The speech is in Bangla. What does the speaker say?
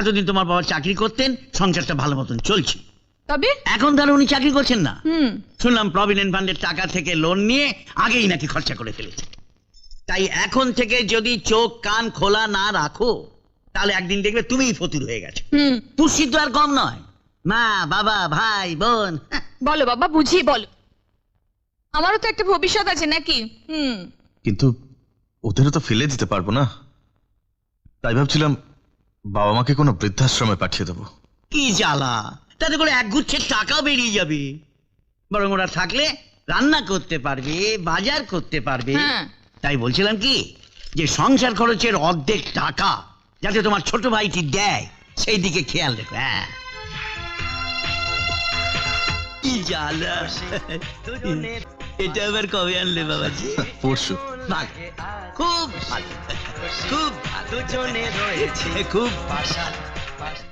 এতদিন তোমার বাবা চাকরি করতেন সংসারটা ভালো মতন চলছে। তবে? এখন তাহলে উনি চাকরি করছেন না। শুনলাম প্রভিডেন্ট ফান্ডের টাকা থেকে লোন নিয়ে আগেই নাকি খরচা করে ফেলেছে। তাই এখন থেকে যদি চোখ কান খোলা না রাখো তাহলে একদিন দেখবে তুমিই ফতুর হয়ে গেছে। তো আর কম নয়। মা বাবা ভাই বোন হ্যাঁ, বলো বাবা বুঝিয়ে বলো। আমারও তো একটা ভবিষ্যৎ আছে নাকি? হুম। কিন্তু ওদেরও তো ফেলে দিতে পারব না। তাই ভাবছিলাম বাবা মাকে কোনো বৃদ্ধাশ্রমে পাঠিয়ে দেবো। কি জ্বালা? তাতে করে এক গুচ্ছের টাকাও বেরিয়ে যাবে। বরং ওরা থাকলে রান্না করতে পারবে বাজার করতে পারবে। হ্যাঁ। তাই বলছিলাম কি যে সংসার খরচের অর্ধেক টাকা যাতে তোমার ছোট ভাইটি দেয় সেই দিকে খেয়াল রেখো হ্যাঁ। কি জ্বালা। এটা আবার কবে আনলে বাবাজি পরশু। ভালো। খুব ভালো। খুব ভালো। দুজনে রয়েছে। খুব পাশাপাশি